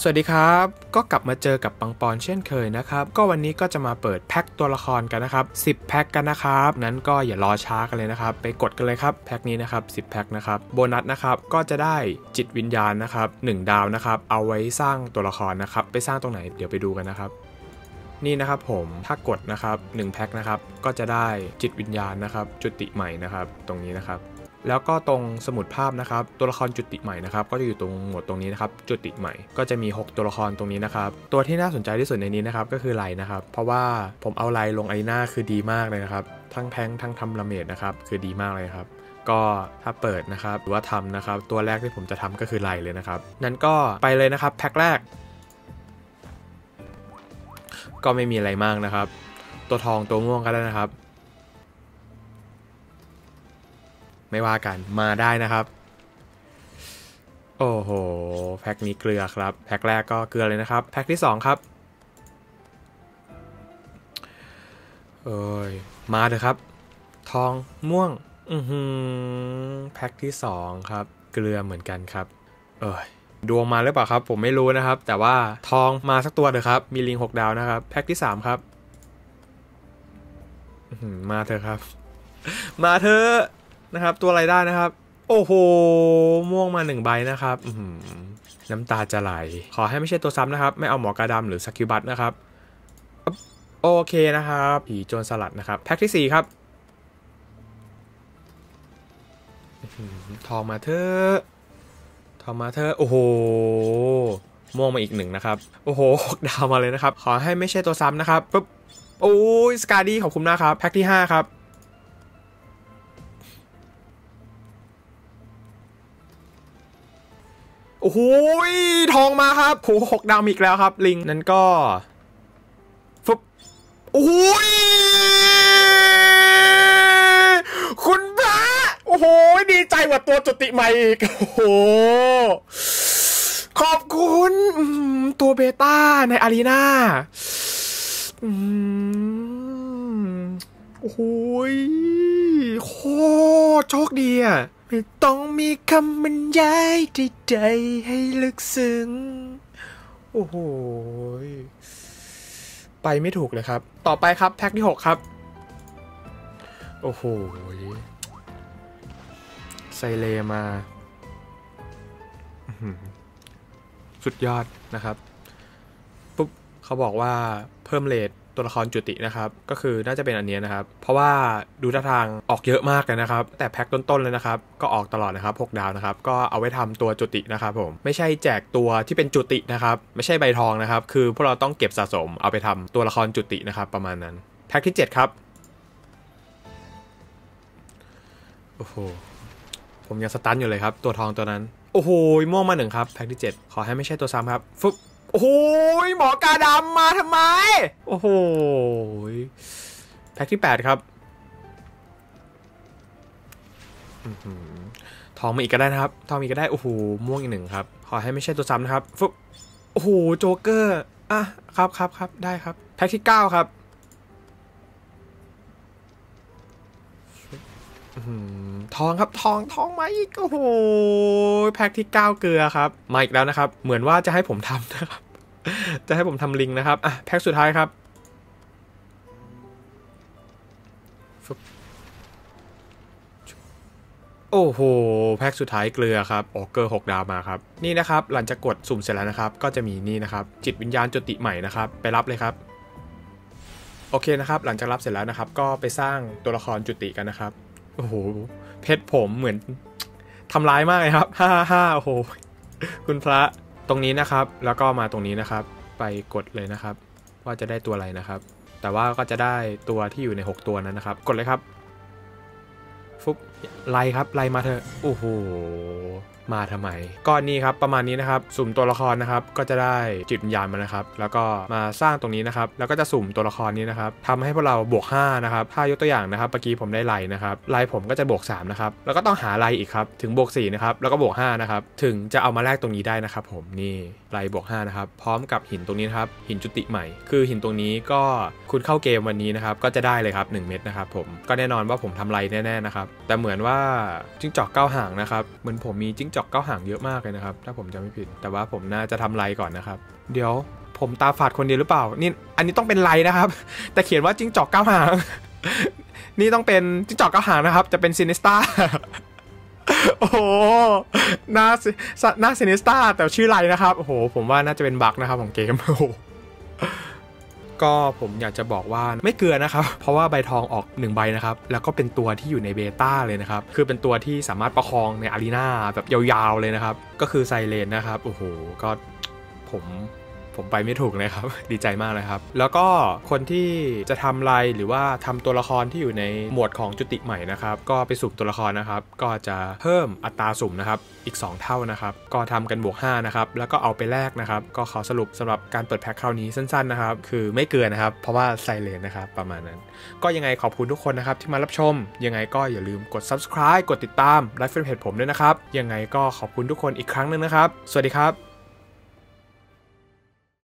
สวัสดีครับ ก็กลับมาเจอกับปังปอนเช่นเคยนะครับ ก็วันนี้ก็จะมาเปิดแพ็คตัวละครกันนะครับ10แพ็คกันนะครับนั้นก็อย่ารอช้ากันเลยนะครับ ไปกดกันเลยครับแพ็คนี้นะครับ10แพ็คนะครับโบนัสนะครับก็จะได้จิตวิญญาณนะครับ1ดาวนะครับ เอาไว้สร้างตัวละครนะครับ ไปสร้างตรงไหนเดี๋ยวไปดูกันนะครับนี่นะครับผมถ้ากดนะครับ1แพ็คนะครับก็จะได้จิตวิญญาณนะครับ จุติใหม่นะครับ ตรงนี้นะครับ แล้วก็ตรงสมุดภาพนะครับ ตัวละครจุติใหม่นะครับ ก็จะอยู่ตรงหมวดตรงนี้นะครับ จุติใหม่ ก็จะมี 6 ตัวละครตรงนี้นะครับ ตัวที่น่าสนใจที่สุดในนี้นะครับก็คือไลนะครับ เพราะว่าผมเอาไลลงไอหน้าคือดีมากเลยนะครับ ทั้งแทงทั้งทำละเมดนะครับ คือดีมากเลยครับก็ถ้าเปิดนะครับหรือว่าทำนะครับ ตัวแรกที่ผมจะทำก็คือไลเลยนะครับ นั้นก็ไปเลยนะครับแพ็คแรก ก็ไม่มีอะไรมากนะครับ ตัวทองตัวม่วงก็ได้นะครับ ไม่ว่ากันมาได้นะครับ โอ้โห แพ็คนี้เกลือครับ แพ็คแรกก็เกลือเลยนะครับ แพ็คที่ 2 ครับเอ้ยมาเถอะครับ ทองม่วง อือหือแพ็คที่ 2 ครับ เกลือเหมือนกันครับ เอ้ยดวงมาหรือเปล่าครับ ผมไม่รู้นะครับ แต่ว่าทองมาสักตัวเถอะครับ มีลิง 6 ดาวนะครับ แพ็คที่ 3 ครับมาเถอะครับ มาเถอะ นะครับ ตัวอะไรได้นะครับ โอ้โห ม่วงมาหนึ่งใบนะครับน้ำตาจะไหล ขอให้ไม่ใช่ตัวซ้ำนะครับ ไม่เอาหมอกระดำหรือสกิบัตนะครับ โอเคนะครับ ผีโจรสลัดนะครับ แพ็คที่ 4 ครับทองมาเถอะทองมาเถอะโอ้โห ม่วงมาอีกหนึ่งนะครับ โอ้โหดาวมาเลยนะครับ ขอให้ไม่ใช่ตัวซ้ำนะครับปุ๊บโอ้ยสกาดี้ขอบคุณนะครับ แพ็คที่ 5 ครับ โอ้โหทองมาครับโหหกดาวอีกแล้วครับ ลิงนั้นก็ฟึบโอ้โหคุณพระโอ้โหดีใจกว่าตัวจุติใหม่อีกโอ้โหขอบคุณตัวเบต้าในอารีนาโอ้โหโคตรโชคดีอะ ต้องมีคำบรรยายใดๆให้ลึกซึ้ง โอ้โห ไปไม่ถูกเลยครับ ต่อไปครับแพ็คที่ 6 ครับ โอ้โหไซเลมา สุดยอดนะครับ ปุ๊บ เขาบอกว่าเพิ่มเลท ตัวละครจุตินะครับ ก็คือน่าจะเป็นอันนี้นะครับ เพราะว่าดูท่าทางออกเยอะมากเลยนะครับ แต่แพ็คต้นๆเลยนะครับ ก็ออกตลอดนะครับ6ดาวนะครับ ก็เอาไว้ทำตัวจุตินะครับผม ไม่ใช่แจกตัวที่เป็นจุตินะครับ ไม่ใช่ใบทองนะครับ คือพวกเราต้องเก็บสะสมเอาไปทำตัวละครจุตินะครับ ประมาณนั้น แพ็คที่ 7 ครับ โอ้โห ผมยังสตันอยู่เลยครับ ตัวทองตัวนั้น โอ้โหม่วงมาหนึ่งครับ แพ็คที่ 7 ขอให้ไม่ใช่ตัวซ้ำครับ ฟึบ โอ้โหหมอกาดำมาทำไม โอ้โหแพ็คที่ 8 ครับทองมาอีกก็ได้นะครับ ทองอีกก็ได้ โอ้โห ม่วงอีกหนึ่งครับ ขอให้ไม่ใช่ตัวซ้ำนะครับฟึบโอ้โห โจ๊กเกอร์ อะ ครับครับครับได้ครับ แพ็คที่ 9 ครับ ทองครับทองทองมาอีกโอ้โหแพ็คที่9เกลือครับมาอีกแล้วนะครับ เหมือนว่าจะให้ผมทำนะครับ จะให้ผมทำลิงนะครับอะแพ็คสุดท้ายครับโอ้โห แพ็คสุดท้ายเกลือครับโอเกอร์6ดาวมาครับ นี่นะครับ หลังจากกดสุ่มเสร็จแล้วนะครับ ก็จะมีนี่นะครับ จิตวิญญาณจุติใหม่นะครับ ไปรับเลยครับ โอเคนะครับ หลังจากรับเสร็จแล้วนะครับ ก็ไปสร้างตัวละครจุติกันนะครับ โอ้โห เพชรผมเหมือนทำร้ายมากเลยครับฮ่าฮ่าโอ้โห คุณพระตรงนี้นะครับ แล้วก็มาตรงนี้นะครับ ไปกดเลยนะครับ ว่าจะได้ตัวอะไรนะครับ แต่ว่าก็จะได้ตัวที่อยู่ใน 6 ตัวนั้นนะครับ กดเลยครับ ฟุบไล่ครับไล่มาเถอะโอ้โห มาทำไมก็นี่ครับประมาณนี้นะครับสุ่มตัวละครนะครับก็จะได้จิตวิญญาณมานะครับ แล้วก็มาสร้างตรงนี้นะครับ แล้วก็จะสุ่มตัวละครนี้นะครับทำให้พวกเราบวก5นะครับถ้ายกตัวอย่างนะครับเมื่อกี้ผมได้ไลนะครับไลผมก็จะบวก3นะครับแล้วก็ต้องหาไลอีกครับถึงบวก4นะครับแล้วก็บวก5นะครับถึงจะเอามาแลกตรงนี้ได้นะครับ ผมนี่ไลบวก5นะครับพร้อมกับหินตรงนี้นะครับหินจุติใหม่ คือหินตรงนี้ก็คุณเข้าเกมวันนี้นะครับก็จะได้เลยครับ 1 เม็ดนะครับผมก็แน่นอนว่าผมทำไลแน่ๆนะครับแต่เหมือนว่าจิ้งจอกเก้าหางนะครับเหมือนผมมีจิ้งจอกเก้าหางเยอะมากเลยนะครับ ถ้าผมจำไม่ผิด แต่ว่าผมน่าจะทำไรก่อนนะครับ เดี๋ยวผมตาฝาดคนเดียวหรือเปล่า นี่ อันนี้ต้องเป็นไรนะครับ แต่เขียนว่าจิ้งจอกเก้าหาง นี่ต้องเป็นจิ้งจอกเก้าหางนะครับ จะเป็นซินิสตาโอ้โหหน้าซิหน้าซินิสตาแต่ชื่อไรนะครับ โอ้โห ผมว่าน่าจะเป็นบั๊กนะครับของเกมโอ้ ก็ผมอยากจะบอกว่าไม่เกลือนะครับ เพราะว่าใบทองออก 1 ใบนะครับ แล้วก็เป็นตัวที่อยู่ในเบต้าเลยนะครับ คือเป็นตัวที่สามารถประคองในอารีนาแบบยาวๆเลยนะครับ ก็คือไซเลนนะครับ โอ้โห ก็ผม ผมไปไม่ถูกเลยครับ ดีใจมากเลยครับ แล้วก็คนที่จะทำไรหรือว่าทำตัวละครที่อยู่ในหมวดของจุติใหม่นะครับ ก็ไปสุ่มตัวละครนะครับ ก็จะเพิ่มอัตราสุ่มนะครับ อีก 2 เท่านะครับ ก็ทำกันบวก5นะครับ แล้วก็เอาไปแลกนะครับ ก็ขอสรุปสำหรับการเปิดแพ็คคราวนี้สั้นๆนะครับ คือไม่เกินนะครับ เพราะว่าไซเลนนะครับประมาณนั้น ก็ยังไงขอบคุณทุกคนนะครับที่มารับชม ยังไงก็อย่าลืมกด subscribe กดติดตามไลฟ์เฟซเพจผมด้วยนะครับ ยังไงก็ขอบคุณทุกคนอีกครั้งหนึ่งนะครับ สวัสดีครับ